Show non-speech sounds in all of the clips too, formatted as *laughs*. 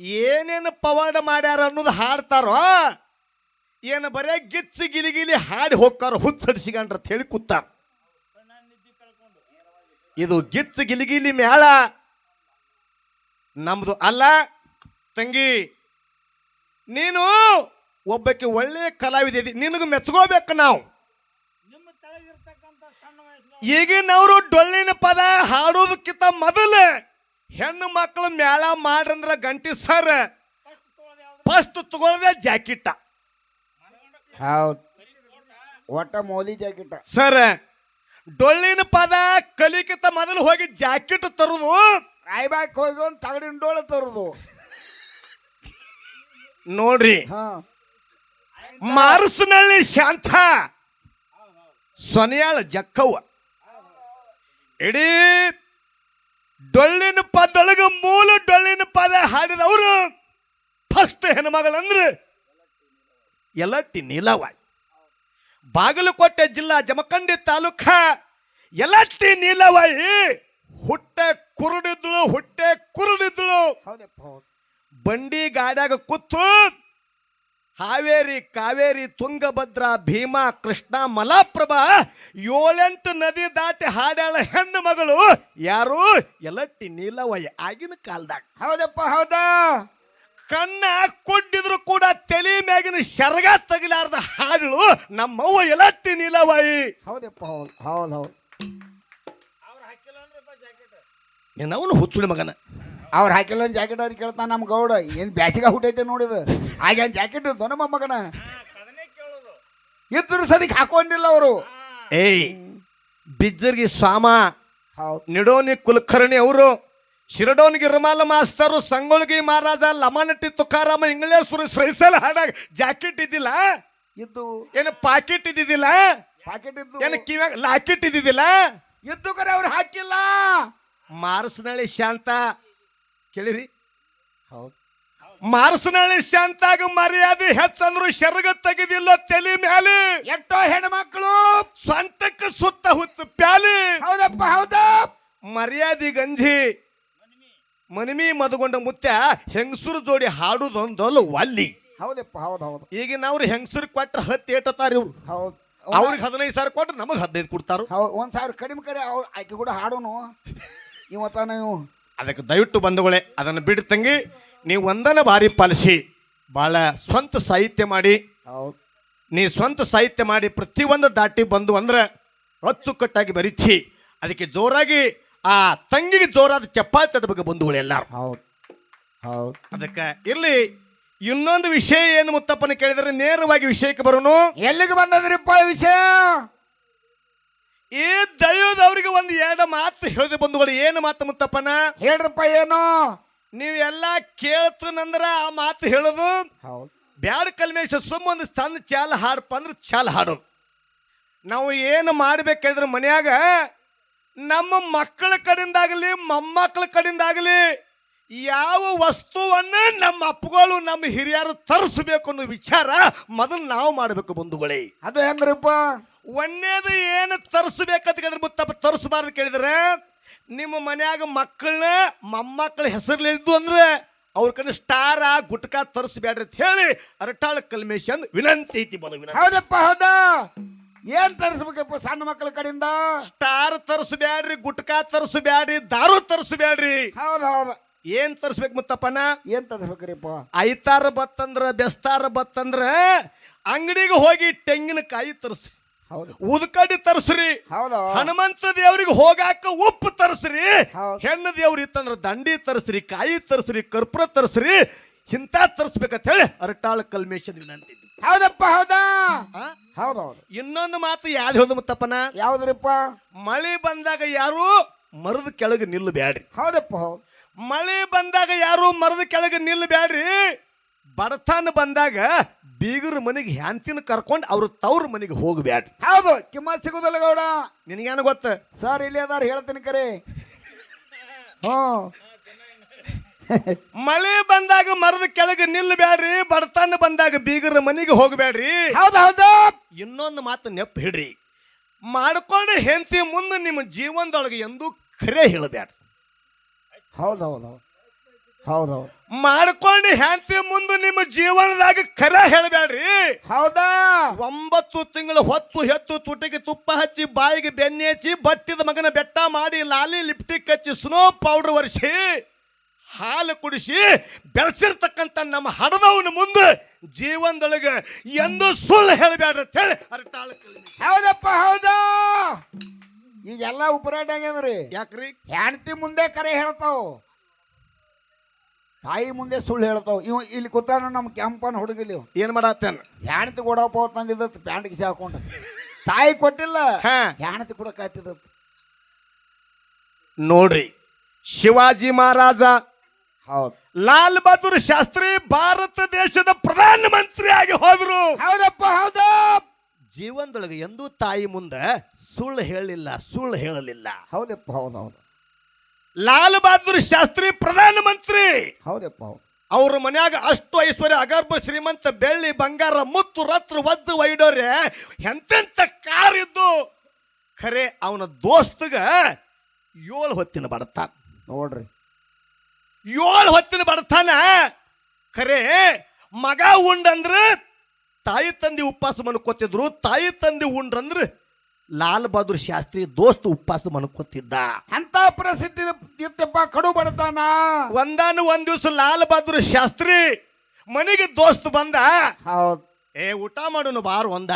ಏನೇನು ಪವಾಡ ಮಾಡ್ಯಾರ ಅನ್ನೋದು ಹಾಡ್ತಾರೋ, ಏನು ಬರೇ ಗಿಚ್ಚಿ ಗಿಲಿಗಿಲಿ ಹಾಡಿ ಹೋಗ್ತಾರ ಹುಚ್ಚಡಿಸಿಕೊಂಡ್ರ ಅಂತ ಹೇಳಿ ಕೂತಾರ. ಇದು ಗಿಚ್ಚು ಗಿಲಿಗಿಲಿ ಮೇಳ ನಮ್ದು ಅಲ್ಲ, ತಂಗಿ, ನೀನು ಒಬ್ಬಕ್ಕೆ ಒಳ್ಳೆಯ ಕಲಾವಿದೆ ನಿನಗೆ ಮೆಚ್ಕೋಬೇಕು ನಾವು. ಈಗಿನವರು ಡೊಳ್ಳಿನ ಪದ ಹಾಡೋದಕ್ಕಿಂತ ಮೊದಲು ಹೆಣ್ಣು ಮಕ್ಕಳು ಮೇಳ ಮಾಡ್ರಂದ್ರ ಗಂಟಿ ಸರ್ ಫಸ್ಟ್ ತಗೊಳ್ದೆ ತಗೊಳ್ಳದೆ ಜಾಕೆಟ್ ಹೌದು. ಒಟ್ಟ ಮೋದಿ ಜಾಕೆಟ್ ಸರ್ ಡೊಳ್ಳಿನ ಪದ ಕಲಿಕಿತ ಮೊದಲು ಹೋಗಿ ಜಾಕೆಟ್ ತರುದು. ರಾಯ್ಬಾಗ್ ಹೋಗಿ ಒಂದು ತಗಡಿನ ಡೋಳ ತರುದು. ನೋಡ್ರಿ ಹಾ. ಶಾಂತ ಸೊನೆಯಾಳ ಜಕ್ಕವ್ವ. ಇಡೀ ಡೊಳ್ಳಿನ ಪದೊಳಗ ಮೂಲ ಡೊಳ್ಳಿನ ಪದ ಹಾಡಿದವರು ಫಸ್ಟ್ ಹೆಣ್ಮಗಳಂದ್ರೆ ಯಲಟ್ಟಿ ನೀಲವಾಯಿ. ಬಾಗಲಕೋಟೆ ಜಿಲ್ಲಾ ಜಮಖಂಡಿ ತಾಲೂಕ ಯಲಟ್ಟಿ ನೀಲವಾಯಿ. ಹುಟ್ಟೆ ಕುರುಡಿದ್ಳು ಹುಟ್ಟೆ ಕುರುಡಿದ್ಳು. ಬಂಡಿ ಗಾಡ್ಯಾಗ ಕೂತು ಹಾವೇರಿ ಕಾವೇರಿ ತುಂಗಭದ್ರ ಭೀಮಾ ಕೃಷ್ಣ ಮಲಾಪ್ರಭಾ ಏಳೆಂಟು ನದಿ ದಾಟಿ ಹಾಡ್ಯಾಳ ಹೆಣ್ಣು ಮಗಳು. ಯಾರು? ಎಲಟ್ಟಿ ನೀಲವಯ್ಯ ಆಗಿನ ಕಾಲದಾಗ. ಹೌದಪ್ಪ ಹೌದಾ? ಕಣ್ಣ ಕೊಟ್ಟಿದ್ರು ಕೂಡ ತಲೆ ಮ್ಯಾಗಿನ ಶರಗ ತಗಲಾರ್ದ ಹಾಡಳು ನಮ್ಮವ್ವ ಎಲಟ್ಟಿ ನೀಲವಾಯಿ ಹೌದಪ್ಪ ಹೌದು ಹೌದು ಹೌದು. ನಿನ್ನವನು ಹುಚ್ಚುಳಿ ಮಗನ. ಅವ್ರು ಹಾಕಿಲ್ಲ ಜಾಕೆಟ್ ಅವ್ರಿಗೆ ಕೇಳ್ತಾನ ನಮ್ಮ ಗೌಡ. ಏನು ಬ್ಯಾಸಿಗೆ ಹುಟ್ಟೈತೆ ನೋಡಿದ ಆಗ ಜಾಕೆಟ್ ಇತ್ತು ನಮ್ಮ ಮಗನ. ಇದ್ರು ಸದಿಗೆ ಹಾಕೊಂಡಿಲ್ಲ ಅವರು. ಏಯ್ ಬಿದ್ದರ್ಗಿ ಸ್ವಾಮ ನಿಡೋನಿ ಕುಲಕರ್ಣಿ ಅವರು ಶಿರಡೋನಿಗೆ ರುಮಾಲ ಮಾಸ್ತರು ಸಂಗೊಳ್ಗಿ ಮಹಾರಾಜ ಲಮಾನಟ್ಟಿ ತುಕಾರಾಮ ಇಂಗ್ಲೇಶ್ವರ ಶ್ರೈಸಲ್ ಹಾಡಾಗ ಜಾಕೆಟ್ ಇದ್ದಿಲ್ಲ? ಇದ್ದು. ಏನು ಪಾಕೆಟ್ ಇದ್ದಿದ್ದಿಲ್ಲ? ಪಾಕೆಟ್ ಇದ್ದು. ಏನು ಕಿವ್ಯಾಗ ಲಾಕೆಟ್ ಇದ್ದಿದ್ದಿಲ್ಲ? ಇದ್ದು ಕರೆ ಅವ್ರು ಹಾಕಿಲ್ಲ. ಮಾರಸನಳ್ಳಿ ಶಾಂತ ಕೇಳಿರಿ? ಹೌದು. ಮಾರ್ಸನಳ್ಳಿ ಶಾಂತಾಗ ಮರ್ಯಾದೆ ಹೆಚ್ಚಂದ್ರು ಶರಗ ತೆಗೆದಿಲ್ಲ ತಲೆ ಮ್ಯಾಲೆ. ಎಷ್ಟೋ ಹೆಣ್ಮಕ್ಳು. ಸ್ವಂತಕ್ಕೆ ಸುತ್ತ ಹುತ್ತು ಪ್ಯಾಲಿ. ಹೌದಪ್ಪ ಹೌದಾ. ಮರ್ಯಾದೆ ಗಂಜಿ ಮನಿಮಿ ಮದುಗೊಂಡ ಮುತ್ಯ ಹೆಂಗಸರು ಜೋಡಿ ಹಾಡುದೊಂದಲ್ಲ ವಲ್ಲಿ ಹೌದಪ್ಪ ಹೌದು ಹೌದು. ಈಗಿನವ್ರು ಹೆಂಗಸರು ಕೊಟ್ರೆ ಹತ್ತು ಏಟತಾರ ಇವ್ರು. ಹೌದು. ಅವ್ರಿಗೆ ಹದಿನೈದು ಸಾವಿರ ಕೊಟ್ರೆ ನಮಗೆ ಹದಿನೈದು ಕೊಡ್ತಾರ. ಹೌದು ಒಂದು ಸಾವಿರ ಕಡಿಮೆ ಕರೆ ಅವ್ರು ಆಕೆ ಕೂಡ ಹಾಡೋನು. ಇವತ್ತ ನೀವು ಅದಕ್ಕೆ ದಯವಿಟ್ಟು ಬಂಧುಗಳೇ ಅದನ್ನು ಬಿಡ್ತಂಗಿ ತಂಗಿ ನೀವು ಒಂದನ ಬಾರಿ ಪಾಲಿಸಿ. ಭಾಳ ಸ್ವಂತ ಸಾಹಿತ್ಯ ಮಾಡಿ. ನೀ ಸ್ವಂತ ಸಾಹಿತ್ಯ ಮಾಡಿ ಪ್ರತಿಯೊಂದು ದಾಟಿ ಬಂದು ಅಂದ್ರೆ ಅಚ್ಚುಕಟ್ಟಾಗಿ ಬರೀತಿ. ಅದಕ್ಕೆ ಜೋರಾಗಿ ಆ ತಂಗಿಗೆ ಜೋರಾದ ಚಪ್ಪಾಳೆ ತಡಬೇಕು ಬಂಧುಗಳೆಲ್ಲ ಅದಕ್ಕೆ ಇರ್ಲಿ ಇನ್ನೊಂದು ವಿಷಯ ಏನು ಮುತ್ತಪ್ಪನ ಕೇಳಿದರೆ ನೇರವಾಗಿ ವಿಷಯಕ್ಕೆ ಬರೋನು. ಎಲ್ಲಿಗೆ ಬಂದದ್ರಿಪ್ಪ ವಿಷಯ? ಈ ದೈವದವ್ರಿಗೆ ಒಂದು ಎರಡು ಮಾತು ಹೇಳಿದೆ ಬಂಧುಗಳು ಏನು ಮಾತು ಮುತ್ತಪ್ಪನ? ಹೇಳ್ರಪ್ಪ ಏನು? ನೀವೆಲ್ಲ ಕೇಳ್ತನಂದ್ರ ಆ ಮಾತು ಹೇಳೋದು. ಹೌದು. ಬ್ಯಾಡ ಕಲ್ಮೇಶ ಸುಮ್ಮ ಒಂದು ಸಣ್ಣ ಚಾಲ ಹಾಡಪ್ಪ ಅಂದ್ರೆ ಚಾಲ ಹಾಡೋದು. ನಾವು ಏನು ಮಾಡ್ಬೇಕಂದ್ರೆ ಮನ್ಯಾಗ ನಮ್ಮ ಮಕ್ಕಳ ಕಡೆಯಿಂದಾಗಲಿ ಮೊಮ್ಮಕ್ಕಳ ಕಡೆಯಿಂದಾಗಲಿ ಯಾವ ವಸ್ತುವನ್ನ ನಮ್ಮ ಅಪ್ಪಗಳು ನಮ್ಮ ಹಿರಿಯರು ತರಿಸ್ಬೇಕು ಅನ್ನೋ ವಿಚಾರ ಮೊದಲು ನಾವು ಮಾಡಬೇಕು ಬಂಧುಗಳೇ. ಅದು ಹೆಂಗ್ರಪ್ಪ? ಒಂದೇದು ಏನು ತರಿಸ್ಬೇಕಂತ ಕೇಳಿದ್ರೆ ಮುತ್ತಪ್ಪ ತರಿಸಬಾರ್ದು ಕೇಳಿದ್ರೆ ನಿಮ್ಮ ಮನ್ಯಾಗ ಮಕ್ಕಳನ್ನ ಮೊಮ್ಮಕ್ಕಳ ಹೆಸರ್ಲಿದ್ದು ಅಂದ್ರೆ ಅವ್ರ ಕಡೆ ಸ್ಟಾರ ಗುಟ್ಕ ತರಿಸ್ಬೇಡ್ರಿ ಅಂತ ಹೇಳಿ ಅರಟಾಳ ಕಲ್ಮೇಶ್ ಅಂದ್ ವಿನಂತಿ ಐತಿ ಹೌದಪ್ಪ ಹೌದಾ? ಏನ್ ತರಿಸ್ಬೇಕಪ್ಪ ಸಣ್ಣ ಮಕ್ಕಳ ಕಡೆಯಿಂದ? ಸ್ಟಾರ್ ತರಿಸ್ಬ್ಯಾಡ್ರಿ ಗುಟ್ಕ ತರಿಸ್ಬ್ಯಾಡ್ರಿ ದಾರು ತರಿಸ್ಬ್ಯಾಡ್ರಿ. ಹೌದು ಹೌದು. ಏನ್ ತರಿಸ್ಬೇಕು ಮುತ್ತಪ್ಪನ? ಏನ್ ತರಿಸ್ಬೇಕ್ರಿಪ್ಪ? ಐತಾರ ಬತ್ತಂದ್ರ ಬೆಸ್ತಾರ ಬತ್ತಂದ್ರ ಅಂಗಡಿಗೆ ಹೋಗಿ ತೆಂಗಿನಕಾಯಿ ತರಿಸ್ರಿ. ಹೌದು. ಉದ್ಕಡಿ ತರಿಸ್ರಿ. ಹೌದು. ಹನುಮಂತ ದೇವ್ರಿಗೆ ಹೋಗಾಕ ಉಪ್ಪು ತರಿಸ್ರಿ. ಹೆಣ್ಣ ಹೆಣ್ಣು ದೇವ್ರು ಇತ್ತಂದ್ರ ದಂಡಿ ತರಿಸ್ರಿ ಕಾಯಿ ತರಿಸ್ರಿ ಕರ್ಪೂರ ತರಿಸ್ರಿ ಇಂಥ ತರಿಸ್ಬೇಕಂತ ಹೇಳಿ ಅರಟಾಳ ಕಲ್ಮೇಶನ್ ವಿನಂತಿ ಇದ್ದು. ಹೌದಪ್ಪ ಹೌದಾ? ಆ? ಹೌದು ಹೌದು ಇನ್ನೊಂದು ಮಾತು ಯಾವ್ದು ಹೇಳ್ದು ಮುತ್ತಪ್ಪನ? ಯಾವ್ದ್ರಿಪ್ಪ? ಮಳೆ ಬಂದಾಗ ಯಾರು ಮರದ ಕೆಳಗೆ ನಿಲ್ಲಬೇಡ್ರಿ ಹೌದಪ್ಪ. ಹೌದು ಮಳೆ ಬಂದಾಗ ಯಾರು ಮರದ ಕೆಳಗೆ ನಿಲ್ಲಬೇಡ್ರಿ ಬಡತನ ಬಂದಾಗ ಬೀಗರ ಮನೆಗೆ ಹ್ಯಾಂತಿನ ಕರ್ಕೊಂಡು ಅವ್ರ ತವ್ರ ಮನೆಗೆ ಹೋಗಬೇಡ್ರಿ ಹೌದು ಕಿಮ್ಮ ಸಿಗುದಿಲ್ಲ ಗೌಡ. ನಿನಗೇನು ಗೊತ್ತ? ಸರ್ ಇಲ್ಲಿ ಅದಾರ ಹೇಳ್ತೀನಿ ಕರೆ. ಹ್ಞೂ. ಮಳೆ ಬಂದಾಗ ಮರದ ಕೆಳಗೆ ನಿಲ್ಲಬೇಡ್ರಿ ಬಡತನ ಬಂದಾಗ ಬೀಗರ ಮನೆಗೆ ಹೋಗಬೇಡ್ರಿ ಹೌದು ಹೌದು. ಇನ್ನೊಂದು ಮಾತು ನೆಪ್ಪ ಹಿಡ್ರಿ. ಮಾಡ್ಕೊಂಡು ಹೆಂಡತಿ ಮುಂದೆ ನಿಮ್ಮ ಜೀವನದೊಳಗೆ ಎಂದು ಖರೆ ಹೇಳಬೇಡ್ರಿ. ಹೌದು ಹೌದು ಹೌದು. ಹೌದೌದು ಮಾಡ್ಕೊಂಡು ಹೆಂಡತಿ ಮುಂದೆ ನಿಮ್ಮ ಜೀವನದಾಗ ಖರೆ ಹೇಳಬೇಡ್ರಿ. ಹೌದಾ? ಒಂಬತ್ತು ತಿಂಗಳು ಹೊತ್ತು ಹೆತ್ತು ತುಟಿಗೆ ತುಪ್ಪ ಹಚ್ಚಿ ಬಾಯಿಗೆ ಬೆಣ್ಣೆ ಹಚ್ಚಿ ಬಟ್ಟಿದ ಮಗನ ಬೆಟ್ಟ ಮಾಡಿ ಲಾಲಿ ಲಿಪ್ಟಿಕ್ ಹಚ್ಚಿ ಸ್ನೋ ಪೌಡರ್ ಒರೆಸಿ ಹಾಲು ಕುಡಿಸಿ ಬೆಳೆಸಿರ್ತಕ್ಕಂಥ ನಮ್ಮ ಹಡದವನ ಮುಂದೆ ಜೀವನದೊಳಗೆ ಎಂದು ಸುಳ್ಳು ಹೇಳಬೇಡ್ರಿ ಅಂತ ಹೇಳಿ ಹೌದಪ್ಪ ಹೌದಾ? ಈಗೆಲ್ಲ ಉಪರಾಟ ಆಗ್ಯದ್ರಿ ಯಾಕ್ರಿ? ಹೆಂಡತಿ ಮುಂದೆ ಕರೆ ಹೇಳ್ತಾವ. ತಾಯಿ ಮುಂದೆ ಸುಳ್ಳು ಹೇಳ್ತಾವ. ಇವ ಇಲ್ಲಿ ಕೂತಾನ ನಮ್ಮ ಕೆಂಪನ ಹುಡುಗಿಲಿ ಏನು ಮಾಡತ್ತೇನ? ಹೆಂಡತಿ ಕೊಡಪ್ಪ ತಂದಿದ್ದ ಪ್ಯಾಂಟ್ ಗಿಸಿ ಹಾಕೊಂಡು. ತಾಯಿ ಕೊಟ್ಟಿಲ್ಲ ಹಾ. ಹೆಂಡತಿ ಕೂಡ ಕಾಯ್ತಿದ್ದತ್ ನೋಡ್ರಿ ಶಿವಾಜಿ ಮಹಾರಾಜ ಹೌದು. ಲಾಲ್ ಬಹದ್ದೂರ್ ಶಾಸ್ತ್ರಿ ಭಾರತ ದೇಶದ ಪ್ರಧಾನ ಮಂತ್ರಿ ಆಗಿ ಹೋದ್ರು. ಹೌದಪ್ಪ ಹೌದಾ. ಜೀವನದೊಳಗೆ ಎಂದೂ ತಾಯಿ ಮುಂದೆ ಸುಳ್ಳು ಹೇಳಲಿಲ್ಲ ಸುಳ್ಳು ಹೇಳಲಿಲ್ಲ. ಹೌದಪ್ಪ ಹೌದು ಹೌದು. ಲಾಲ್ ಬಹದ್ದೂರ್ ಶಾಸ್ತ್ರಿ ಪ್ರಧಾನ ಮಂತ್ರಿ ಹೌದಪ್ಪ ಹೌದು. ಅವ್ರ ಮನ್ಯಾಗ ಅಷ್ಟು ಐಶ್ವರ್ಯ ಅಗರ್ಭ ಶ್ರೀಮಂತ ಬೆಳ್ಳಿ ಬಂಗಾರ ಮುತ್ತು ರತ್ರ ಒದ್ದು ವೈಡೋರೆ ಎಂತೆಂತ ಕಾರ್ ಇದ್ದು ಖರೆ ಅವನ ದೋಸ್ತಗ ಏಳು ಹೊತ್ತಿನ ಬಡತಾನ. ನೋಡ್ರಿ. ಏಳು ಹೊತ್ತಿನ ಬರ್ತಾನ ಖರೆ ಮಗ ಉಂಡಂದ್ರ ತಾಯಿ ತಂದೆ ಉಪವಾಸ ಮನ್ಕೋತಿದ್ರು ತಾಯಿ ತಂದೆ ಉಂಡ್ರಂದ್ರ ಲಾಲ್ ಬಹದ್ದೂರ್ ಶಾಸ್ತ್ರಿ ದೋಸ್ತ್ ಉಪವಾಸ ಮನ್ಕೋತಿದ್ದ. ಅಂತ ಪ್ರಸಿದ್ಧಿ ಇತ್ತಪ್ಪ ಕಡು ಬಡತಾನ? ಒಂದಾನು ಒಂದ್ ದಿವ್ಸ ಲಾಲ್ ಬಹದ್ದೂರ್ ಶಾಸ್ತ್ರಿ ಮನೆಗೆ ದೋಸ್ತ್ ಬಂದ. ಹೌದು. ಏ ಊಟ ಮಾಡೋನು ಬಾರ್ ಒಂದ.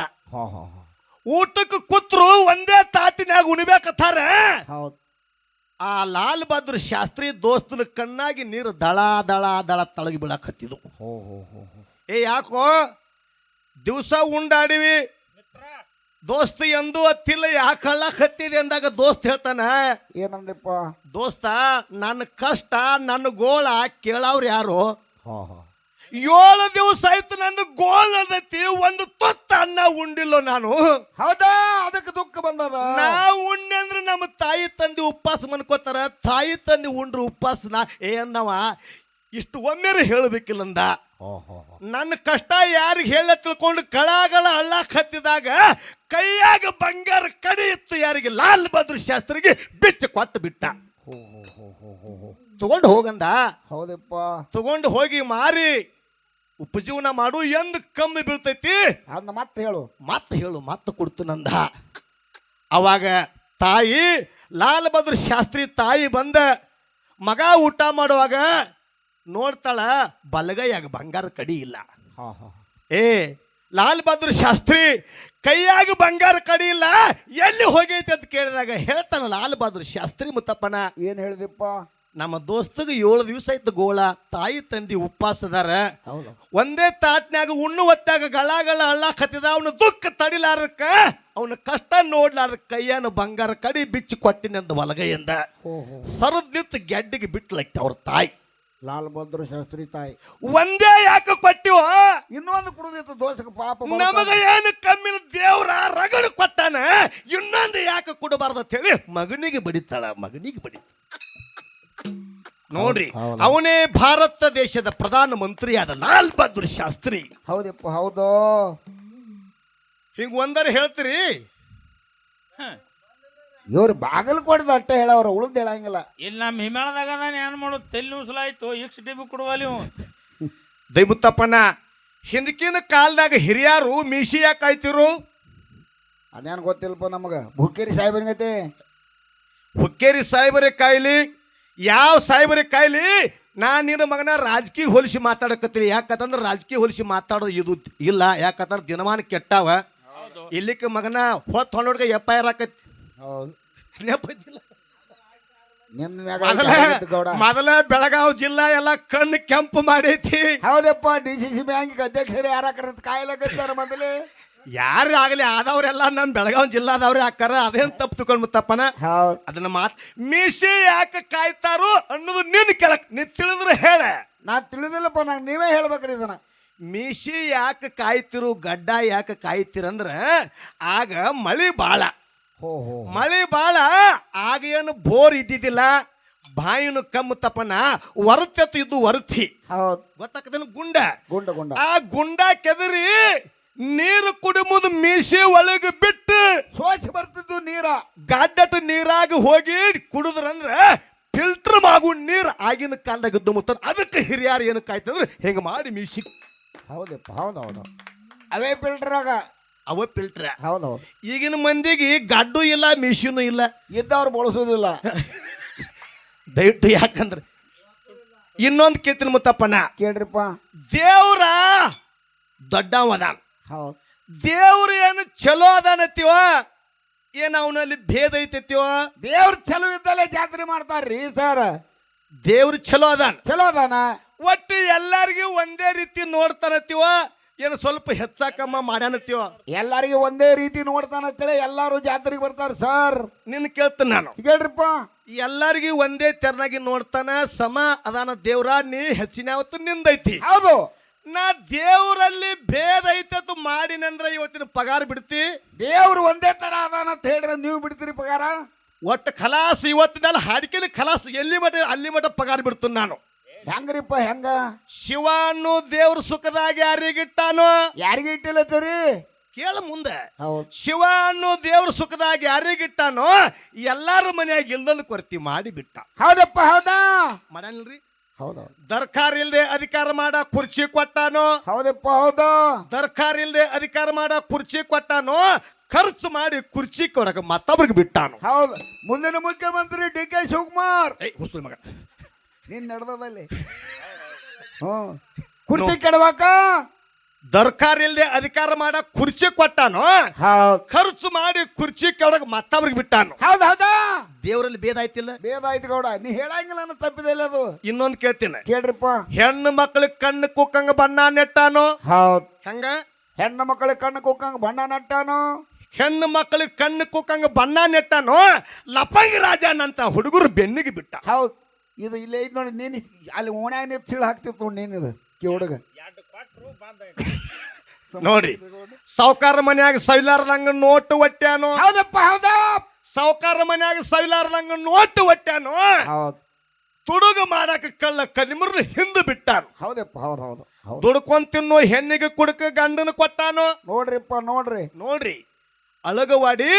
ಊಟಕ್ಕೆ ಕೂತ್ರು ಒಂದೇ ತಾತಿನಾಗ ಉಣ್ಬೇಕತ್ತಾರ. ಹೌದು. ಆ ಲಾಲ್ ಬಹದ್ದೂರ್ ಶಾಸ್ತ್ರಿ ದೋಸ್ತನ ಕಣ್ಣಾಗಿ ನೀರು ದಳ ದಳ ದಳ ತಳಗಿ ಬೀಳಕತ್ತಿದ್ವು. ಹತ್ತಿದ್ವು ಹೋ ಹೋ ಹೋ. ಏ ಯಾಕೋ? ದಿವಸ ಉಂಡಾಡಿವಿ. ದೋಸ್ತ ಎಂದು ಅತ್ತಿಲ್ಲ ಯಾಕೆ ಹತ್ತಿದೆ ಅಂದಾಗ ದೋಸ್ತ್ ಹೇಳ್ತಾನ ಏನಂದಪ್ಪ? ದೋಸ್ತ ನನ್ನ ಕಷ್ಟ ನನ್ನ ಗೋಳ ಕೇಳವ್ರು ಯಾರು? ಏಳು ದಿವಸ ಆಯ್ತು ನನ್ನ ಗೋಲ್ ಅದೈತಿ ಒಂದು ತುತ್ತ ಅನ್ನ ಉಂಡಿಲ್ಲ ನಾನು. ಹೌದಾ? ಅದಕ್ಕೆ ದುಃಖ ಬಂದದ? ನಾ ಉಣ್ಣೆ ಅಂದ್ರೆ ನಮ್ಮ ತಾಯಿ ತಂದೆ ಉಪ್ಪಾಸ ಮನ್ಕೋತಾರ. ತಾಯಿ ತಂದೆ ಉಂಡ್ರು ಉಪ್ಪಾಸನ. ಏ ಅಂದವ ಇಷ್ಟು ಒಮ್ಮೆರೆ ಹೇಳಬೇಕಿಲ್ಲಂದ. ನನ್ನ ಕಷ್ಟ ಯಾರಿಗೆ ಹೇಳ ತಿಳ್ಕೊಂಡು ಕಳಗಳ ಹಳ್ಳಾಕ್ ಹತ್ತಿದಾಗ ಕೈಯಾಗ ಬಂಗಾರ ಕಡಿ ಇತ್ತು ಯಾರಿಗೆ? ಲಾಲ್ ಬಹದ್ದೂರ್ ಶಾಸ್ತ್ರಿಗೆ ಬಿಚ್ಚ ಕೊಟ್ಟು ಬಿಟ್ಟ. ತಗೊಂಡು ಹೋಗಂದ. ಹೌದಪ್ಪ. ತಗೊಂಡು ಹೋಗಿ ಮಾರಿ. ಉಪಜೀವನ ಮಾಡು ಎಂದು ಕಮ್ಮಿ ಬೀಳ್ತೈತಿ. ಅದನ್ನ ಮತ್ತೆ ಹೇಳು. ಮತ್ತೆ ಹೇಳು ಮತ್ತೆ ಕೊಡ್ತು ನಂದ. ಅವಾಗ ತಾಯಿ ಲಾಲ್ ಬಹದ್ದೂರ್ ಶಾಸ್ತ್ರಿ ತಾಯಿ ಬಂದ ಮಗ ಊಟ ಮಾಡುವಾಗ ನೋಡ್ತಾಳ ಬಲಗೈಯಾಗ ಬಂಗಾರ ಕಡಿ ಇಲ್ಲ. ಹಾ ಹಾ ಏ ಲಾಲ್ ಬಹದ್ದೂರ್ ಶಾಸ್ತ್ರಿ ಕೈಯಾಗ ಬಂಗಾರ ಕಡಿ ಇಲ್ಲ ಎಲ್ಲಿ ಹೋಗೈತಿ ಅಂತ ಕೇಳಿದಾಗ ಹೇಳ್ತಾನ ಲಾಲ್ ಬಹದ್ದೂರ್ ಶಾಸ್ತ್ರಿ ಮುತ್ತಪ್ಪನ. ಏನ್ ಹೇಳಿದಪ್ಪ ನಮ್ಮ ದೋಸ್ತಗ ಏಳು ದಿವಸ ಆಯ್ತು ಗೋಳ ತಾಯಿ ತಂದಿ ಉಪ್ಪಾಸದಾರ. ಒಂದೇ ತಾಟ್ನ್ಯಾಗ ಉಣ್ಣು ಹೊತ್ತಾಗ ಗಳ ಗಳ ಹಳ್ಳ ಕತ್ತಿದ ಅವನ ದುಃಖ ತಡಿಲಾರಕ್ಕ ಅವನ ಕಷ್ಟ ನೋಡ್ಲಾರ್ದ ಕೈಯನ ಬಂಗಾರ ಕಡಿ ಬಿಚ್ಚಿ ಕೊಟ್ಟಿನಂದ ಒಲಗೈಯಿಂದ. ಹೋ ಹೋ. ಸರದ್ ನಿಂತು ಗೆಡ್ಡಿಗೆ ಬಿಟ್ಲೈತಿ ಅವ್ರ ತಾಯಿ. ಲಾಲ್ ಬಹದ್ದೂರ್ ಶಾಸ್ತ್ರಿ ತಾಯಿ. ಒಂದೇ ಯಾಕೆ ಕೊಟ್ಟಿವ? ಇನ್ನೊಂದು ಕುಡಿದಿತ್ತು ದೋಸಕ್ಕೆ ಪಾಪ ನಮಗ ಏನು ಕಮ್ಮಿನ ದೇವ್ರ ರಗಡು ಕೊಟ್ಟಾನ? ಇನ್ನೊಂದು ಯಾಕೆ ಕೊಡಬಾರ್ದು ಅಂತ ಹೇಳಿ ಮಗನಿಗೆ ಬಡಿತಾಳ ಮಗನಿಗೆ ಬಡಿ. ನೋಡ್ರಿ ಹೌದು. ಅವನೇ ಭಾರತ ದೇಶದ ಪ್ರಧಾನ ಮಂತ್ರಿಯಾದ ಲಾಲ್ ಬಹದ್ದೂರ್ ಶಾಸ್ತ್ರಿ. ಹೌದಪ್ಪ ಹೌದು. ಹಿಂಗ ಒಂದರ ಹೇಳ್ತೀರಿ? ಇವ್ರು ಬಾಗಲ್ ಕೊಡದ ಅಟ್ಟೆ ಹೇಳವ್ರ ಉಳ್ದು ಹೇಳಂಗಿಲ್ಲ. ಇಲ್ಲಿ ನಮ್ಮ ಹಿಮಾಲಯದಾಗ ನಾನು ಏನ್ ಮಾಡು ತೆಲ್ ನುಸಲಾಯ್ತು ಇಕ್ಸ್ ಟಿ ಬಿ ಕೊಡುವಲ್ಲಿ ಇವು. ದೈಮುತ್ತಪ್ಪನ ಹಿಂದಕಿನ ಕಾಲದಾಗ ಹಿರಿಯರು ಮೀಸಿ ಯಾಕೆ ಕಾಯ್ತಿರು? ಅದೇನು ಗೊತ್ತಿಲ್ಲಪ್ಪ ನಮಗೆ. ಹುಕ್ಕೇರಿ ಸಾಹೇಬನಿಗೈತೆ ಹುಕ್ಕೇರಿ ಸಾಹೇಬರೇ ಕಾಯ್ಲಿ? ಯಾವ ಸಾಹೇಬರೇ ಕಾಯ್ಲಿ? ನಾನು ನಿನ್ನ ಮಗನ ರಾಜಕೀಯ ಹೋಲಿಸಿ ಮಾತಾಡಕತ್ತೀನಿ. ಯಾಕಂತಂದ್ರೆ ರಾಜಕೀಯ ಹೋಲಿಸಿ ಮಾತಾಡೋದು ಇದು ಇಲ್ಲ. ಯಾಕಂತಂದ್ರೆ ದಿನಮಾನ ಕೆಟ್ಟಾವ. ಇಲ್ಲಿಕ್ಕೆ ಮಗನ ಹೊತ್ತು ಹೊಂಡೋಡ್ಗೆ ಎಪ್ಪ? ನಿನ್ನ ಮ್ಯಾಗ ಮೊದಲ ಬೆಳಗಾವ್ ಜಿಲ್ಲಾ ಎಲ್ಲ ಕಣ್ಣು ಕೆಂಪು ಮಾಡೈತಿ. ಹೌದಪ್ಪ ಡಿ ಸಿ ಸಿ ಬ್ಯಾಂಕ್ ಅಧ್ಯಕ್ಷರು ಯಾರ ಕಾಯ್ಲಾಕತ್ತಾರ ಮೊದಲೇ. ಯಾರು ಆಗಲಿ ಆದವ್ರೆಲ್ಲ ನಮ್ಮ ಬೆಳಗಾವ್ ಜಿಲ್ಲಾದವ್ರೆ ಹಾಕಾರ ಅದೇನ್ ತಪ್ಪು ತಗೊಂಡ್ ತಪ್ಪನ ಹೌದು. ಅದನ್ನ ಮಾತ್ ಮೀಸೆ ಯಾಕೆ ಕಾಯ್ತಾರೋ ಅನ್ನೋದು ನಿನ್ ಕೆಳಕ್ ನೀ ತಿಳಿದ್ರೆ ಹೇಳ. ನಾ ತಿಳಿದಿಲ್ಲಪ್ಪ ನಂಗೆ ನೀವೇ ಹೇಳ್ಬೇಕ್ರಿ ಇದನ್ನ. ಮೀಸಿ ಯಾಕೆ ಕಾಯ್ತಿರು ಗಡ್ಡ ಯಾಕೆ ಕಾಯ್ತಿರಂದ್ರ ಆಗ ಮಳಿ ಬಾಳ. ಹೋ ಹೋ. ಮಳಿ ಬಾಳ ಆಗ ಏನು ಬೋರ್ ಇದ್ದಿದ್ದಿಲ್ಲ ಬಾಯಿನ ಕಮ್ಮು ತಪ್ಪನ ವರತ್ಯತ್ತು ಇದ್ದು ವರತಿ ಹೌದು. ಗೊತ್ತಾಕದನ ಗುಂಡ. ಗುಂಡ ಗುಂಡ. ಆ ಗುಂಡ ಕೆದರಿ ನೀರು ಕುಡಿಮುದು ಮೀಸಿ ಒಳಗೆ ಬಿಟ್ಟು ಸೋಸಿ ಬರ್ತಿದ್ದು ನೀರ. ಗಾಡ್ಡಟ್ಟು ನೀರಾಗಿ ಹೋಗಿ ಕುಡಿದ್ರಂದ್ರೆ ಫಿಲ್ಟರ್ ಮಾಗು ನೀರು ಆಗಿನ ಕಾಲದಾಗ ಮುತ್ತ ಅದಕ್ಕೆ ಹಿರಿಯರು ಏನು ಕಾಯ್ತಂದ್ರೆ ಹೆಂಗ ಮಾಡಿ ಮೀಸಿ ಹೌದಪ್ಪ ಹೌದು ಹೌದು. ಅವೇ ಆಗ. ಅವ ಫಿಲ್ಟರ್. ಹೌದು ಹೌದು. ಈಗಿನ ಮಂದಿಗೆ ಗಡ್ಡು ಇಲ್ಲ ಮಿಷಿನು ಇಲ್ಲ. ಇದ್ದವ್ರು ಬಳಸೋದಿಲ್ಲ. *laughs* ದಯವಿಟ್ಟು ಯಾಕಂದ್ರೆ ಇನ್ನೊಂದು ಕೇಳ್ತೀನಿ ಮುತ್ತಪ್ಪನ. ಕೇಳ್ರಿಪ್ಪ. ದೇವ್ರ ದೊಡ್ಡವದಾನ ಹೌದು. ದೇವ್ರ ಏನು ಚಲೋ ಅದಾನತ್ತೀವ ಏನ್ ಅವನಲ್ಲಿ ಭೇದ ಐತೆತ್ತೀವ ದೇವ್ರ ಚಲೋ ಇದ್ದಲ್ಲೇ ಜಾತ್ರೆ ಮಾಡ್ತಾರ್ರಿ ಸರ್. ದೇವ್ರು ಚಲೋ ಅದಾನ? ಚಲೋ ಅದಾನ? ಒಟ್ಟು ಎಲ್ಲಾರ್ಗೂ ಒಂದೇ ರೀತಿ ನೋಡ್ತಾನತ್ತೀವ ಏನು ಸ್ವಲ್ಪ ಹೆಚ್ಚಾಕಮ್ಮ ಮಾಡ್ಯಾನತ್ತೀವ ಎಲ್ಲರಿಗೂ ಒಂದೇ ರೀತಿ ನೋಡ್ತಾನ ಅಂತೇಳಿ ಎಲ್ಲಾರು ಜಾತ್ರೆಗೆ ಬರ್ತಾರ ಸರ್. ನಿನ್ನ ಕೇಳ್ತೀನಿ ನಾನು. ಹೇಳ್ರಿಪ್ಪ. ಎಲ್ಲಾರ್ಗಿ ಒಂದೇ ತೆರನಾಗಿ ನೋಡ್ತಾನ ಸಮ ಅದಾನ ದೇವ್ರ ನೀ ಹೆಚ್ಚಿನ ಯಾವತ್ತು ನಿಂದೈತಿ. ಹೌದು. ನಾ ದೇವರಲ್ಲಿ ಭೇದ ಐತತ್ತು ಮಾಡಿನಂದ್ರ ಇವತ್ತಿನ ಪಗಾರ ಬಿಡ್ತಿ? ದೇವ್ರು ಒಂದೇ ತರ ಅದಾನ ಅಂತ ಹೇಳ್ರಿ ನೀವು ಬಿಡ್ತೀರಿ ಪಗಾರ? ಒಟ್ಟು ಖಲಾಸ್ ಇವತ್ತಿನಲ್ಲಿ ಹಾಡಿಕೆಲಿ ಖಲಾಸ್ ಎಲ್ಲಿ ಮಟ ಅಲ್ಲಿ ಮಟ ಪಗಾರ ಬಿಡ್ತೀನಿ ನಾನು. ಹೆಂಗ್ರಿಪ್ಪ ಹೆಂಗ? ಶಿವ ಅನ್ನೋ ದೇವ್ರ ಸುಖದಾಗ ಯಾರಿಗಿಟ್ಟಾನೋ ಯಾರಿಗಿಟ್ಟಿಲ್ಲ ಇಟ್ಟಿಲ್ಲತ್ತೀರಿ ಕೇಳ ಮುಂದೆ. ಹೌದು. ಶಿವ ಅನ್ನೋ ದೇವ್ರ ಸುಖದಾಗ ಯಾರಿಗಿಟ್ಟಾನೋ ಎಲ್ಲಾರ ಮನ್ಯಾಗ ಇಲ್ದಂದು ಕೊರತಿ ಮಾಡಿ ಬಿಟ್ಟ. ಹೌದಪ್ಪ ಹೌದಾ? ಮಾಡಲ್ರಿ ಹೌದು. ದರ್ಕಾರ ಇಲ್ಲದೆ ಅಧಿಕಾರ ಮಾಡ ಕುರ್ಚಿ ಕೊಟ್ಟಾನೋ? ಹೌದಪ್ಪ ಹೌದು. ದರ್ಕಾರ ಇಲ್ಲದೆ ಅಧಿಕಾರ ಮಾಡ ಕುರ್ಚಿ ಕೊಟ್ಟಾನೋ? ಖರ್ಚು ಮಾಡಿ ಕುರ್ಚಿ ಕೊಡಕ ಮತ್ತೊಬ್ರಿಗೆ ಬಿಟ್ಟಾನು. ಹೌದು. ಮುಂದಿನ ಮುಖ್ಯಮಂತ್ರಿ ಡಿ ಕೆ ಶಿವಕುಮಾರ್. ಏಯ್ ಹುಸುಲ್ ಮಗ. ನೀನ್ ನಡೆದಲ್ಲಿ *laughs* ಹ್ಮ್ ಕುರ್ಚಿ ಕೆಡವಾಕ? ದರ್ಕಾರ ಇಲ್ಲದೆ ಅಧಿಕಾರ ಮಾಡ ಕುರ್ಚಿ ಕೊಟ್ಟಾನು? ಹೌದು. ಖರ್ಚು ಮಾಡಿ ಕುರ್ಚಿ ಕೆಳಗೆ ಮತ್ತೊಬ್ರಿಗೆ ಬಿಟ್ಟಾನು. ಹೌದು ಹೌದಾ. ದೇವರಲ್ಲಿ ಭೇದ ಆಯ್ತಿಲ್ಲ? ಭೇದ ಆಯ್ತು ಗೌಡ. ನೀ ಹೇಳಂಗಿಲ್ಲ ಅನ್ನೋ ತಪ್ಪಿದೆಲ್ಲ ಅದು. ಇನ್ನೊಂದು ಕೇಳ್ತೀನಿ. ಕೇಳ್ರಿಪ್ಪ. ಹೆಣ್ಣು ಮಕ್ಕಳಿಗೆ ಕಣ್ಣು ಕುಕ್ಕಂಗ ಬಣ್ಣ ನೆಟ್ಟಾನು? ಹೌದು. ಹಂಗ? ಹೆಣ್ಣು ಮಕ್ಕಳಿಗೆ ಕಣ್ಣು ಕುಕ್ಕಂಗ ಬಣ್ಣ ನೆಟ್ಟಾನೋ? ಹೆಣ್ಣು ಮಕ್ಕಳಿಗೆ ಕಣ್ಣು ಕುಕ್ಕಂಗ ಬಣ್ಣ ನೆಟ್ಟಾನು? ಲಪಂಗಿ ರಾಜನಂತ ಹುಡುಗರು ಬೆನ್ನಿಗೆ ಬಿಟ್ಟ. ಹೌದು. ಇದು ಇಲ್ಲೇ ಐತ್ ನೋಡಿ ನೀನು ಅಲ್ಲಿ ಓಣ್ಯಾಗ ಸೀಳು ಹಾಕ್ತಿತ್ತು *laughs* ನೋಡಿ ನೀನಿದು ಕಿ ಹುಡುಗ. ನೋಡ್ರಿ ಸಾವುಕಾರ ಮನ್ಯಾಗ ಸೈಲಾರ್ದಂಗ ನೋಟು ಒಟ್ಟ್ಯಾನು? ಹೌದಪ್ಪ ಹೌದಾ? ಸಾವುಕಾರ ಮನ್ಯಾಗ ಸವಿಲಾರ್ದಂಗ ನೋಟು ಒಟ್ಟ್ಯಾನು ಹೌದು. ತುಡುಗ ಮಾಡಾಕ ಕಳ್ಳ ಕಲಿಮರ್ನ ಹಿಂದೆ ಬಿಟ್ಟಾನು ಹೌದಪ್ಪ ಹೌದು ಹೌದು ಹೌದು. ದುಡ್ಕೊಂಡ್ ತಿನ್ನೋ ಹೆಣ್ಣಿಗೆ ಕುಡಕ ಗಂಡನ ಕೊಟ್ಟಾನು? ನೋಡ್ರಿಪ್ಪ ನೋಡ್ರಿ. ನೋಡ್ರಿ ಅಳಗವಾಡಿ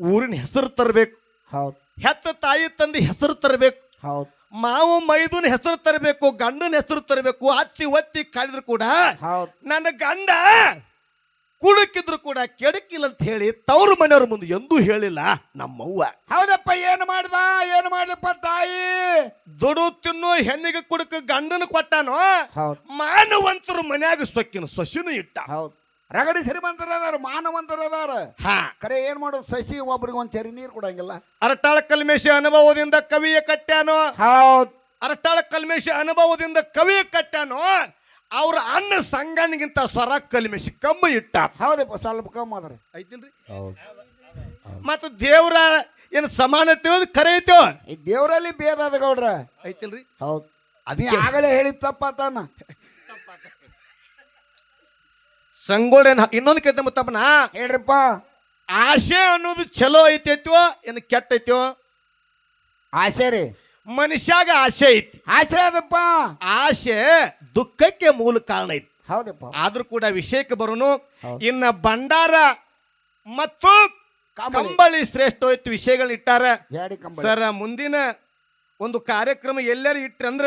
ಊರಿನ ಹೆಸರು ತರಬೇಕು. ಹೌದು. ಹೆತ್ತ ತಾಯಿ ತಂದೆ ಹೆಸರು ತರಬೇಕು. ಹೌದು. ಮಾವು ಮೈದುನ ಹೆಸರು ತರಬೇಕು ಗಂಡನ ಹೆಸರು ತರಬೇಕು ಅತ್ತಿ ಒತ್ತಿ ಕಳೆದ್ರು ಕೂಡ ಹೌದು. ನನ್ನ ಗಂಡ ಕುಡುಕಿದ್ರು ಕೂಡ ಕೆಡಕಿಲ್ಲ ಅಂತ ಹೇಳಿ ತವ್ರ ಮನೆಯವ್ರ ಮುಂದೆ ಎಂದೂ ಹೇಳಿಲ್ಲ ನಮ್ಮವ್ವ. ಹೌದಪ್ಪ ಏನು ಮಾಡ್ದ? ಏನು ಮಾಡಿದಪ್ಪ ತಾಯಿ? ದುಡು ತಿನ್ನು ಹೆಣ್ಣಿಗೆ ಕುಡುಕ ಗಂಡನ ಕೊಟ್ಟಾನೋ? ಹೌದು. ಮಾನವಂತರು ಮನ್ಯಾಗ ಸೊಕ್ಕಿನ ಸೊಸಿನೂ ಇಟ್ಟ. ಹೌದು. ರಗಡಿ ಶ್ರೀಮಂತರ ಅದಾರ ಮಾನವಂತರ ಅದಾರ ಹಾ. ಕರೆ ಏನ್ ಮಾಡೋದು? ಸಸಿ ಒಬ್ರಿಗೆ ಒಂದ್ ಚರಿ ನೀರು ಕೊಡಂಗಿಲ್ಲ. ಅರಟಾಳ ಕಲ್ಮೇಶ ಅನುಭವದಿಂದ ಕವಿಯ ಕಟ್ಟ್ಯಾನೋ? ಹೌದು. ಅರಟಾಳ ಕಲ್ಮೇಶ ಅನುಭವದಿಂದ ಕವಿಯ ಕಟ್ಟ್ಯಾನೋ? ಅವ್ರ ಅಣ್ಣ ಸಂಗನಿಗಿಂತ ಸ್ವರ ಕಲಿಮೆಶಿ ಕಮ್ಮಿ ಇಟ್ಟ. ಹೌದಪ್ಪ ಸ್ವಲ್ಪ ಕಮ್ಮಿ ಅದ್ರಿ ಐತಿಲ್ರಿ ಹೌದು. ಮತ್ತ ದೇವ್ರ ಏನು ಸಮಾನತೆ ಖರೆ ಐತೋ ಈ ದೇವರಲ್ಲಿ ಭೇದ ಅದ ಗೌಡ್ರ. ಐತಿಲ್ರಿ ಹೌದು. ಅದೇ ಆಗಲೇ ಹೇಳಿದ ತಪ್ಪಾತಾನ ಸಂಗೋಡೇನ ಇನ್ನೊಂದು ಕೇಳ್ತ ಮುತ್ತಪ್ಪನ? ಹೇಳ್ರಿಪ್ಪ. ಆಸೆ ಅನ್ನೋದು ಚಲೋ ಐತೈತೋ ಏನು ಕೆಟ್ಟ ಐತೋ ಆಸೆ ರೀ. ಮನುಷ್ಯಾಗ ಆಸೆ ಐತಿ. ಆಸೆ ಅದಪ್ಪ. ಆಸೆ ದುಃಖಕ್ಕೆ ಮೂಲ ಕಾರಣ ಐತಿ. ಹೌದಪ್ಪ. ಆದ್ರೂ ಕೂಡ ವಿಷಯಕ್ಕೆ ಬರೋನು. ಇನ್ನ ಭಂಡಾರ ಮತ್ತು ಕಂಬಳಿ. ಶ್ರೇಷ್ಠ ಹೋಯ್ತು ವಿಷಯಗಳು ಇಟ್ಟಾರ. ಸರ್ ಮುಂದಿನ ಒಂದು ಕಾರ್ಯಕ್ರಮ ಎಲ್ಲರೂ ಇಟ್ರಂದ್ರ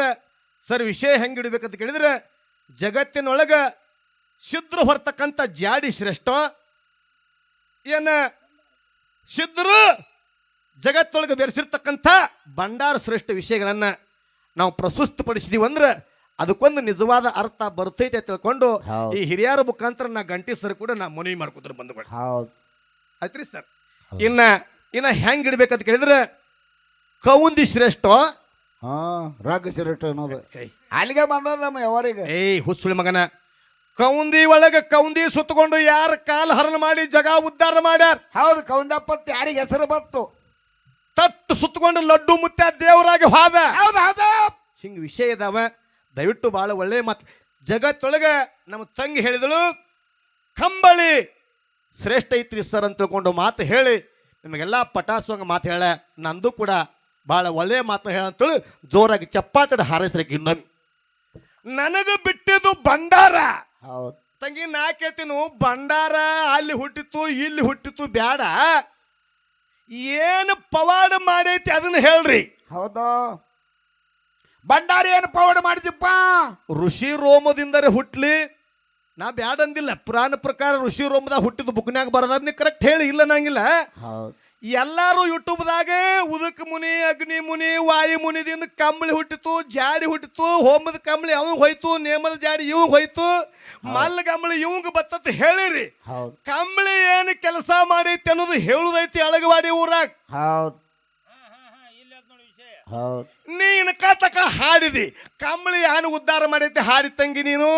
ಸರ್ ವಿಷಯ ಹೆಂಗೆ ಇಡ್ಬೇಕಂತ ಕೇಳಿದ್ರೆ ಜಗತ್ತಿನೊಳಗ ಶುದ್ರ ಹೊರತಕ್ಕಂಥ ಜಾಡಿ ಶ್ರೇಷ್ಠ ಏನ ಸಿದ್ಧರು ಜಗತ್ತೊಳಗೆ ಬೆರೆಸಿರ್ತಕ್ಕಂಥ ಭಂಡಾರ ಶ್ರೇಷ್ಠ ವಿಷಯಗಳನ್ನು ನಾವು ಪ್ರಸ್ತುತಪಡಿಸಿದೀವಿ ಅಂದ್ರೆ ಅದಕ್ಕೊಂದು ನಿಜವಾದ ಅರ್ಥ ಬರ್ತೈತೆ ತಿಳ್ಕೊಂಡು ಈ ಹಿರಿಯರ ಮುಖಾಂತರ ನಾ ಗಂಟಿ ಸರ್ ಕೂಡ ನಾ ಮನವಿ ಮಾಡ್ಕೊತಾರೆ ಬಂಧುಗಳು. ಹೌದು. ಆಯ್ತ್ರಿ ಸರ್. ಇನ್ನ ಇನ್ನ ಹೆಂಗ್ ಇಡ್ಬೇಕಂತ ಕೇಳಿದ್ರೆ ಕೌಂದಿ ಶ್ರೇಷ್ಠ. ಹಾ ರಾಗ ಶ್ರೇಷ್ಠ ಅನ್ನೋದು. ಅಲ್ಲಿಗೆ ಬಂದದಮ್ಮ ಯಾವರಿಗೆ? ಏಯ್ ಹುಚ್ಚುಳಿ ಮಗನ. ಕೌಂದಿ ಒಳಗ ಕೌಂದಿ ಸುತ್ತಕೊಂಡು ಯಾರ ಕಾಲ್ ಹರಣ ಮಾಡಿ ಜಗ ಉದ್ಧಾರ ಮಾಡ್ಯಾರ? ಹೌದು ಕೌಂದಪ್ಪ ಯಾರಿಗೆ ಹೆಸರು ಬತ್ತು ತಟ್ಟು ಸುತ್ತಕೊಂಡು ಲಡ್ಡು ಮುತ್ತೆ ದೇವರಾಗಿ ಹೋದ. ಹಿಂಗ ವಿಷಯ ಇದಾವ ದಯವಿಟ್ಟು ಬಹಳ ಒಳ್ಳೆ ಮಾತು. ಜಗತ್ತೊಳಗೆ ನಮ್ಮ ತಂಗಿ ಹೇಳಿದಳು ಕಂಬಳಿ ಶ್ರೇಷ್ಠ ಐತ್ರಿ ಸರ್ ಅಂತ ತಿಳ್ಕೊಂಡು ಮಾತು ಹೇಳಿ ನಿಮಗೆಲ್ಲ ಪಟಾಸುವಂಗ ಮಾತು ಹೇಳ. ನಂದು ಕೂಡ ಬಹಳ ಒಳ್ಳೆಯ ಮಾತು ಹೇಳ ಅಂತೇಳಿ ಜೋರಾಗಿ ಚಪ್ಪಾತಡ ಹಾರೈಸ್ರಕ್ಕೆ ಇನ್ನೊಮ್ಮೆ. ನನಗೆ ಬಿಟ್ಟಿದ್ದು ಭಂಡಾರ. ಹೌದು. ತಂಗಿ ನಾ ಕೇಳ್ತೀನು ಭಂಡಾರ ಅಲ್ಲಿ ಹುಟ್ಟಿತು ಇಲ್ಲಿ ಹುಟ್ಟಿತು ಬ್ಯಾಡ. ಏನು ಪವಾಡ ಮಾಡೈತಿ ಅದನ್ನ ಹೇಳ್ರಿ. ಹೌದಾ? ಭಂಡಾರಿ ಏನು ಪವಾಡ ಮಾಡಿದಪ್ಪ ಋಷಿ ರೋಮದಿಂದರೆ ಹುಟ್ಲಿ. ನಾ ಬ್ಯಾಡ ಅಂದಿಲ್ಲ. ಪುರಾಣ ಪ್ರಕಾರ ಋಷಿ ರೋಮದಾಗ ಹುಟ್ಟಿದ ಬುಕ್ನ್ಯಾಗ ಬರದ ನೀ ಕರೆಕ್ಟ್ ಹೇಳಿ ಇಲ್ಲ ನಂಗಿಲ್ಲ. ಹೌದು. ಎಲ್ಲಾರು ಯೂಟ್ಯೂಬ್ದಾಗ ಉದಕ ಮುನಿ ಅಗ್ನಿ ಮುನಿ ವಾಯು ಮುನಿದಿಂದ ಕಂಬಳಿ ಹುಟ್ಟಿತು ಜಾಡಿ ಹುಟ್ಟಿತು ಹೋಮದ ಕಂಬಳಿ ಅವಂಗ ಹೋಯ್ತು ನೇಮದ ಜಾಡಿ ಇವ್ ಹೋಯ್ತು ಮಲ್ಲ ಕಂಬಳಿ ಇವಂಗ ಬತ್ತತ್ ಹೇಳಿರಿ. ಹೌದು. ಕಂಬಳಿ ಏನು ಕೆಲಸ ಮಾಡೈತಿ ಅನ್ನೋದು ಹೇಳುದೈತಿ ಅಳಗವಾಡಿ ಊರಾಗ. ಹೌದು. ಹೌದು. ನೀನು ಕತಕ ಹಾಡಿದಿ. ಕಂಬಳಿ ಏನು ಉದ್ಧಾರ ಮಾಡೈತಿ ಹಾಡಿ ತಂಗಿ ನೀನು?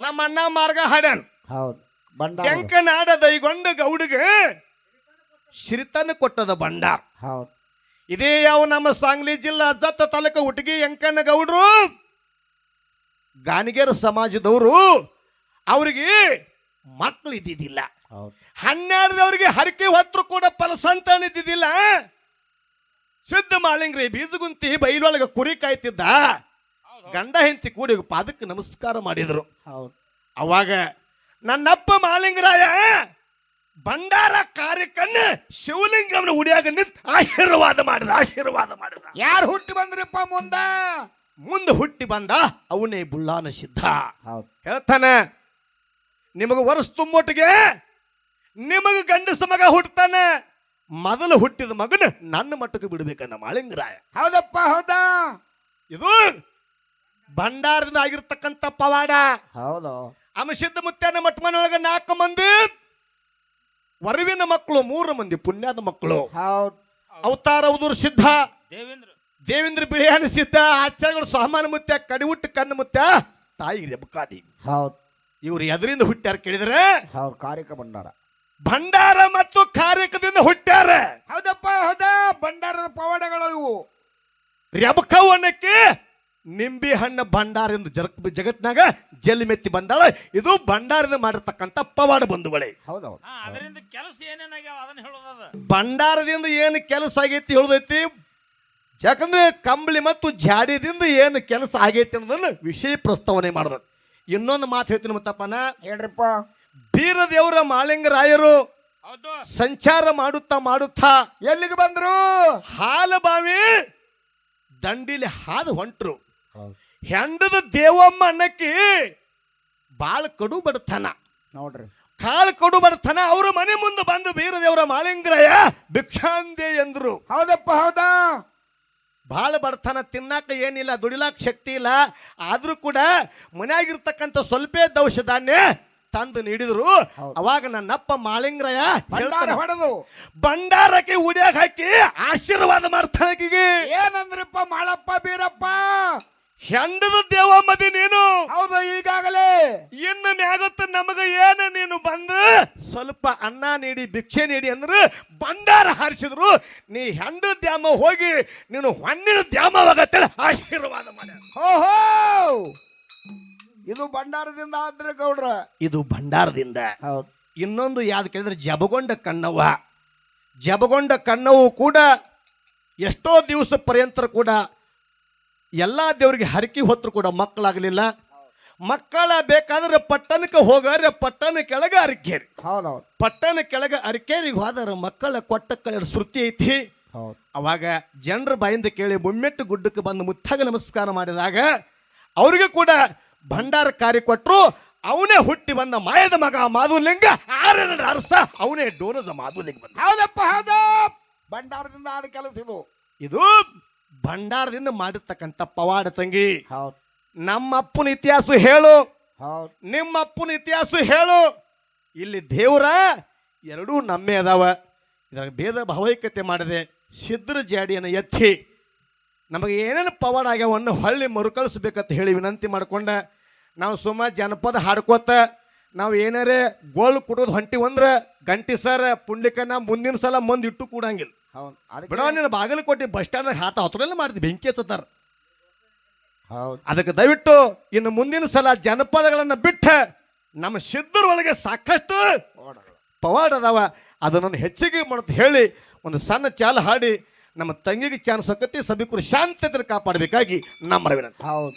ನಮ್ಮ ಅಣ್ಣ ಮಾರ್ಗ ಹಾಡ್ಯಾನ್. ಹೌದು. ಭಂಡಾರ ಕೆಂಕನಾಡ ದೈಗೊಂಡ ಗೌಡಿಗೆ ಶಿರಿತನ ಕೊಟ್ಟದ ಭಂಡಾರ ಹೌದು. ಇದೇ ಯಾವ ನಮ್ಮ ಸಾಂಗ್ಲಿ ಜಿಲ್ಲಾ ಜತ್ತ ತಾಲೂಕ ಹುಟ್ಟಿಗೆ ಎಂಕನ ಗೌಡ್ರು ಗಾಣಿಗೇರ ಸಮಾಜದವರು ಅವ್ರಿಗೆ ಮಕ್ಕಳು ಇದ್ದಿದ್ದಿಲ್ಲ. ಹೌದು. ಹನ್ನೆರಡದವ್ರಿಗೆ ಹರಕೆ ಹೊತ್ತರು ಕೂಡ ಫಲಸಂತಾನ ಇದ್ದಿದ್ದಿಲ್ಲ. ಸಿದ್ಧ ಮಾಳಿಂಗ್ರಿ ಬೀಜಗುಂತಿ ಬೈಲೊಳಗೆ ಕುರಿ ಕಾಯ್ತಿದ್ದ. ಗಂಡ ಹೆಂಡತಿ ಕೂಡಿ ಪಾದಕ್ಕೆ ನಮಸ್ಕಾರ ಮಾಡಿದರು. ಹೌದು. ಅವಾಗ ನನ್ನಪ್ಪ ಮಾಲಿಂಗರಾಯ ಭಂಡಾರ ಕಾರ್ಯಕ್ಕನ್ನ ಶಿವಲಿಂಗಮ್ಮನ ಉಡಿಯಾಗ ನಿಂತು ಆಶೀರ್ವಾದ ಮಾಡಿದ ಆಶೀರ್ವಾದ ಮಾಡಿದ. ಯಾರು ಹುಟ್ಟಿ ಬಂದ್ರಪ್ಪ ಮುಂದ? ಮುಂದೆ ಹುಟ್ಟಿ ಬಂದ ಅವನೇ ಬುಳ್ಳಾನ ಸಿದ್ಧ. ಹೇಳ್ತಾನೆ ನಿಮಗೆ ವರ್ಷ ತುಂಬೊಟ್ಟಿಗೆ ನಿಮಗೆ ಗಂಡಸ ಮಗ ಹುಟ್ಟತಾನೆ ಮೊದಲು ಹುಟ್ಟಿದ ಮಗನ ನನ್ನ ಮಟ್ಟಕ್ಕೆ ಬಿಡಬೇಕನ್ನ ಮಾಳಿಂಗರಾಯ ಹೌದಪ್ಪ ಹೌದಾ? ಇದು ಭಂಡಾರದಿಂದ ಆಗಿರ್ತಕ್ಕಂಥ ಪವಾಡ. ಹೌದು. ಅಮಸಿದ್ದ ಮುತ್ಯಾನ ಮಠಮನೊಳಗೆ ನಾಲ್ಕು ಮಂದಿ ವರವಿನ ಮಕ್ಕಳು ಮೂರು ಮಂದಿ ಪುಣ್ಯದ ಮಕ್ಕಳು. ಹೌದು. ಅವತಾರ ಉದುರ್ ಸಿದ್ಧ. ದೇವೇಂದ್ರ. ದೇವೇಂದ್ರ ಬಿಳಿಯಾನ ಸಿದ್ಧ. ಆಚಾರ್ಯಗಳು ಸಹಮಾನ ಮುತ್ಯ ಕಡಿವುಟ್ಟು ಕಣ್ಣು ಮುತ್ಯ ತಾಯಿ ರೆಬಕಾದಿ. ಹೌದು. ಇವ್ರು ಎದರಿಂದ ಹುಟ್ಟ್ಯಾರ ಕೇಳಿದ್ರೆ? ಹೌದು ಕಾರಿಕ ಭಂಡಾರ ಭಂಡಾರ ಮತ್ತು ಕಾರ್ಯಕದಿಂದ ಹುಟ್ಟ್ಯಾರ. ಹೌದಪ್ಪ ಹೌದಾ? ಭಂಡಾರದ ಪವಾಡಗಳು ಇವು. ರೆಬಕವನಕ್ಕೆ ನಿಂಬಿ ಭಂಡಾರ ಭಂಡಾರದಿಂದ ಜಗತ್ ಜಗತ್ನಾಗ ಜಲ್ಲಿ ಮೆತ್ತಿ ಬಂದಾಳ. ಇದು ಭಂಡಾರದ ಮಾಡಿರ್ತಕ್ಕಂಥ ಪವಾಡ ಬಂಧುಗಳೇ. ಹೌದೌದು. ಹಾ ಅದರಿಂದ ಕೆಲಸ ಏನೇನಾಗ್ಯಾವ ಅದನ್ನ ಹೇಳೋದದ ಭಂಡಾರದಿಂದ ಏನು ಕೆಲಸ ಆಗೈತಿ ಹೇಳುದೈತಿ? ಯಾಕಂದ್ರೆ ಕಂಬಳಿ ಮತ್ತು ಜಾಡಿದಿಂದ ಏನು ಕೆಲಸ ಆಗೈತಿ ಅನ್ನೋದನ್ನು ವಿಷಯ ಪ್ರಸ್ತಾವನೆ ಮಾಡಿದ್ರು ಇನ್ನೊಂದು ಮಾತು ಹೇಳ್ತೀನಿ ಮತ್ತಪ್ಪನ. ಹೇಳ್ರಿಪ್ಪ. ಬೀರದೇವರ ಮಾಳಿಂಗರಾಯರು ಹೌದು. ಸಂಚಾರ ಮಾಡುತ್ತಾ ಮಾಡುತ್ತಾ ಎಲ್ಲಿಗೆ ಬಂದ್ರು? ಹಾಲಬಾವಿ ದಂಡಿಲಿ ಹಾದು ಹೊಂಟ್ರು. ಹೌದು ಹೆಂಡದ ದೇವಮ್ಮ ಅನ್ನಕ್ಕೆ ಬಾಳ ಕಡು ಬಡತನ. ನೋಡ್ರಿ. ಕಾಳು ಕಡು ಬಡತನ. ಅವ್ರ ಮನೆ ಮುಂದೆ ಬಂದು ಬೀರದೇವರ ದೇವರ ಭಿಕ್ಷಾಂತೆ ಭಿಕ್ಷಾಂದೆ ಎಂದ್ರು. ಹೌದಪ್ಪ ಹೌದಾ? ಭಾಳ ಬಡತನ. ತಿನ್ನಾಕ ಏನಿಲ್ಲ ದುಡಿಲಾಕ ಶಕ್ತಿ ಇಲ್ಲ. ಆದ್ರೂ ಕೂಡ ಮನ್ಯಾಗಿರ್ತಕ್ಕಂಥ ಸ್ವಲ್ಪೇ ದವಶ ಧಾನ್ಯ ತಂದು ನೀಡಿದ್ರು. ಅವಾಗ ನನ್ನಪ್ಪ ಮಾಳಿಂಗ್ರಯ ಹೇಳ್ತಾನೆ, ಹೊಡೆದು. ಭಂಡಾರಕ್ಕೆ ಉಡಿಯಾಗ ಹಾಕಿ ಆಶೀರ್ವಾದ ಮಾಡ್ತಾಳಕಿಗೆ ಏನಂದ್ರಪ್ಪ ಮಾಳಪ್ಪ ಬೀರಪ್ಪ ದೇವ ಮದಿ ನೀನು. ಹೌದು ಈಗಾಗಲೇ. ಇನ್ನು ಮ್ಯಾಗತ್ತ ನಮಗ ಏನು ನೀನು ಬಂದು ಸ್ವಲ್ಪ ಅನ್ನ ನೀಡಿ ಭಿಕ್ಷೆ ನೀಡಿ ಅಂದ್ರೆ ಬಂಡಾರ ಹಾರಿಸಿದ್ರು. ನೀ ಹೆಂಡ ದ್ಯಾಮ ಹೋಗಿ ನೀನು ಹೊಣ್ಣಿನ ದ್ಯಾಮವಾಗತ್ತೆ ಆಶೀರ್ವಾದ ಮಾಡ. ಓಹೋ! ಇದು ಭಂಡಾರದಿಂದ ಆದ್ರೆ ಗೌಡ್ರ. ಇದು ಭಂಡಾರದಿಂದ. ಹೌದು. ಇನ್ನೊಂದು ಯಾವ್ದು ಕೇಳಿದ್ರೆ ಜಬಗೊಂಡ ಕಣ್ಣವ್ವ. ಜಬಗೊಂಡ ಕಣ್ಣವು ಕೂಡ ಎಷ್ಟೋ ದಿವಸ ಪರ್ಯಂತರ ಕೂಡ ಎಲ್ಲ ದೇವರಿಗೆ ಹರಕಿ ಹೊತ್ತರು ಕೂಡ ಮಕ್ಕಳಾಗಲಿಲ್ಲ. ಮಕ್ಕಳ ಬೇಕಾದ್ರೆ ಪಟ್ಟಣಕ್ಕೆ ಹೋಗಾರೆ ಪಟ್ಟಣ ಕೆಳಗೆ ಅರಿಕೇರಿ. ಹೌದೌದು. ಪಟ್ಟಣ ಕೆಳಗೆ ಅರಿಕೇರಿಗೆ ಹೋದರೆ ಮಕ್ಕಳ ಕೊಟ್ಟ ಕಳೆ ಶ್ರುತಿ ಐತಿ. ಹೌದು. ಅವಾಗ ಜನರ ಬಾಯಿಂದ ಕೇಳಿ ಮುಮ್ಮೆಟ್ಟು ಗುಡ್ಡಕ್ಕೆ ಬಂದು ಮುತ್ತಾಗ ನಮಸ್ಕಾರ ಮಾಡಿದಾಗ ಅವ್ರಿಗೆ ಕೂಡ ಭಂಡಾರ ಕಾರ್ಯ ಕೊಟ್ಟರು ಅವನೇ ಹುಟ್ಟಿ ಬಂದ ಮಾಯದ ಮಗ ಮಾಧುಲಿಂಗ ಆರನ ಅರಸ ಅವನೇ ಡೋನದ ಮಾಧುಲಿಂಗ ಬಂದ. ಹೌದಪ್ಪ ಹೌದ. ಭಂಡಾರದಿಂದ ಆದ ಕೆಲಸ ಇದು. ಇದು ಭಂಡಾರದಿಂದ ಮಾಡಿರ್ತಕ್ಕಂಥ ಪವಾಡ ತಂಗಿ. ಹೌದು. ನಮ್ಮ ಅಪ್ಪನ ಇತಿಹಾಸ ಹೇಳು. ಹೌದು. ನಿಮ್ಮ ಅಪ್ಪನ ಇತಿಹಾಸ ಹೇಳು. ಇಲ್ಲಿ ದೇವರ ಎರಡೂ ನಮ್ಮೆ ಅದಾವ. ಇದ್ರಾಗ ಭೇದ ಭಾವೈಕ್ಯತೆ ಮಾಡಿದೆ. ಸಿದ್ರ ಜಾಡಿಯನ್ನು ಎತ್ತಿ. ನಮಗೆ ಏನೇನು ಪವಾಡ ಆಗ್ಯಾವನ್ನು ಹೊಳ್ಳಿ ಮರುಕಳಿಸ್ಬೇಕಂತ ಹೇಳಿ ವಿನಂತಿ ಮಾಡ್ಕೊಂಡ. ನಾವು ಸುಮ್ಮ ಜನಪದ ಹಾಡ್ಕೋತ ನಾವು ಏನಾರೇ ಗೋಲ್ ಕುಡೋದು ಹೊಂಟಿವಂದ್ರೆ ಗಂಟಿ ಸರ್ ಪುಂಡಿಕನ ಮುಂದಿನ ಸಲ ಮುಂದೆ ಇಟ್ಟು ಕೂಡಂಗಿಲ್ಲ. ಹೌದು. ಬಿಡೋ ಅದಕ್ಕೆ ಬಾಗಲಕೋಟೆ ಬಸ್ ಸ್ಟ್ಯಾಂಡ್ ಹಾತ ಹತ್ರಲ್ಲ ಮಾಡ್ತಿ ಬೆಂಕಿ ಹಚ್ಚುತ್ತಾರೆ. ಹೌದು. ಅದಕ್ಕೆ ದಯವಿಟ್ಟು ಇನ್ನು ಮುಂದಿನ ಸಲ ಜನಪದಗಳನ್ನು ಬಿಟ್ಟ ನಮ್ಮ ಸಿದ್ಧರ ಒಳಗೆ ಸಾಕಷ್ಟು ಪವಾಡ ಅದಾವ. ಅದನ್ನು ಹೆಚ್ಚಿಗೆ ಮಾಡುತ್ತ ಹೇಳಿ ಒಂದು ಸಣ್ಣ ಚಾಲ ಹಾಡಿ ನಮ್ಮ ತಂಗಿಗೆ ಚಾನ್ಸ್ ಸಕತಿ ಸಭಿಕರು ಶಾಂತತೆ ಕಾಪಾಡಬೇಕಾಗಿ ನಮ್ಮ ವಿನಂತಿ ಹೌದು.